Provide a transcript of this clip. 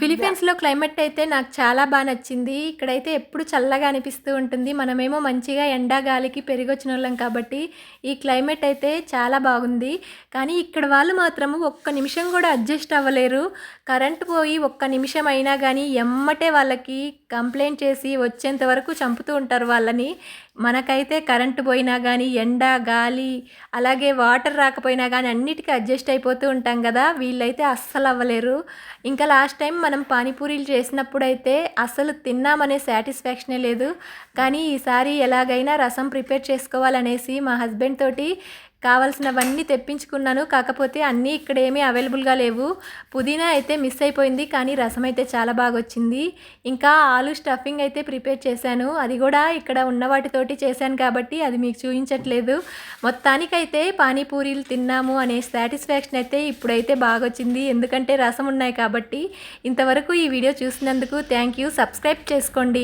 ఫిలిపీన్స్‌లో climate అయితే నాకు చాలా బాగా నచ్చింది. ఇక్కడైతే ఎప్పుడు చల్లగా అనిపిస్తూ ఉంటుంది. మనమేమో మంచిగా ఎండాగాలికి గాలికి పెరిగొచ్చినోళ్ళం కాబట్టి, ఈ క్లైమేట్ అయితే చాలా బాగుంది. కానీ ఇక్కడ వాళ్ళు మాత్రం ఒక్క నిమిషం కూడా అడ్జస్ట్ అవ్వలేరు. కరెంట్ పోయి ఒక్క నిమిషం అయినా కానీ ఎమ్మటే వాళ్ళకి కంప్లైంట్ చేసి వచ్చేంత వరకు చంపుతూ ఉంటారు వాళ్ళని. మనకైతే కరెంట్ పోయినా కానీ ఎండ, గాలి అలాగే వాటర్ రాకపోయినా కానీ అన్నిటికీ అడ్జస్ట్ అయిపోతూ ఉంటాం కదా వీళ్ళైతే అస్సలు అవ్వలేరు. ఇంకా లాస్ట్ టైం మనం పానీపూరీలు చేసినప్పుడైతే అసలు తిన్నామనే సాటిస్ఫాక్షనే లేదు. కానీ ఈసారి ఎలాగైనా రసం ప్రిపేర్ చేసుకోవాలనేసి మా హస్బెండ్ తోటి కావాల్సినవన్నీ తెప్పించుకున్నాను. కాకపోతే అన్నీ ఇక్కడేమీ అవైలబుల్‌గా లేవు. పుదీనా అయితే మిస్ అయిపోయింది. కానీ రసం అయితే చాలా బాగా వచ్చింది ఇంకా ఆలు స్టఫింగ్ అయితే ప్రిపేర్ చేశాను. అది కూడా ఇక్కడ ఉన్న వాటితోటి చేశాను కాబట్టి అది మీకు చూపించట్లేదు మొత్తానికైతే పానీపూరీలు తిన్నాము అనే సాటిస్ఫాక్షన్ అయితే ఇప్పుడైతే బాగా వచ్చింది ఎందుకంటే రసం ఉన్నాయి కాబట్టి. ఇంతవరకు ఈ వీడియో చూసినందుకు థ్యాంక్ యూ. సబ్స్క్రైబ్ చేసుకోండి.